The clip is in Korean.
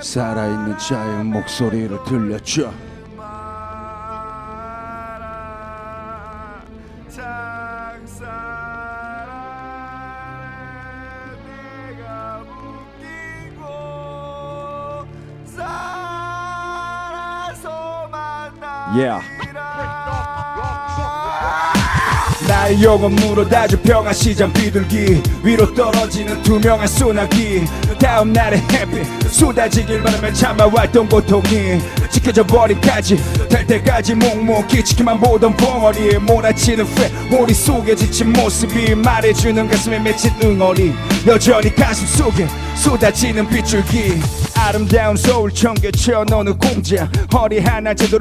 살아있는 자의 목소리를 만나 Yeah. 나의 영혼 물어다주 평화 시장 비둘기. 위로 떨어지는 투명한 소나기. 다음 날의 햇빛 쏟아지길 바라며 참아왔던 고통이. 지켜져 버리까지 될 때까지 묵묵히 지켜만 보던 벙어리. 몰아치는 회 머릿속에 지친 모습이 말해주는 가슴에 맺힌 응어리. 여전히 가슴 속에 쏟아지는 빗줄기. 아름다운 서울 청계천 어느 공장 허리 하나 제대로